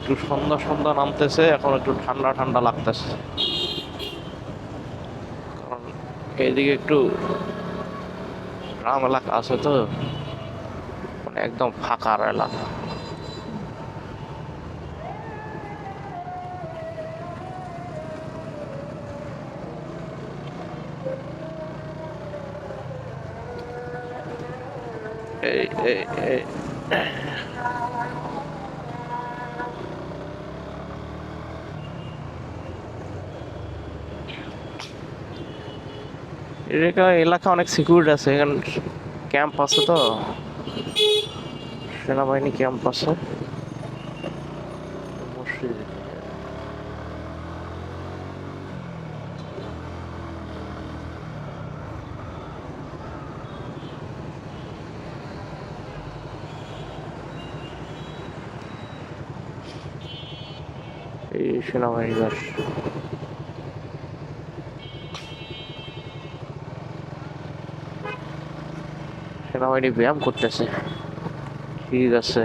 একটু সন্ধ্যা সন্ধ্যা নামতেছে, এখন একটু ঠান্ডা ঠান্ডা লাগতেছে। কারণ এইদিকে একটু গ্রাম এলাকা আছে তো মানে একদম ফাঁকার এলাকা। এই এই এই। এলাকা এলাকা অনেক সিকিউরিটি আছে এখানে ক্যাম্প আছে তো। সেনাবাহিনী ক্যাম্প আছে। এই সেনাবাহিনী সেনাবাহিনী ব্যায়াম করতেছে। ঠিক আছে।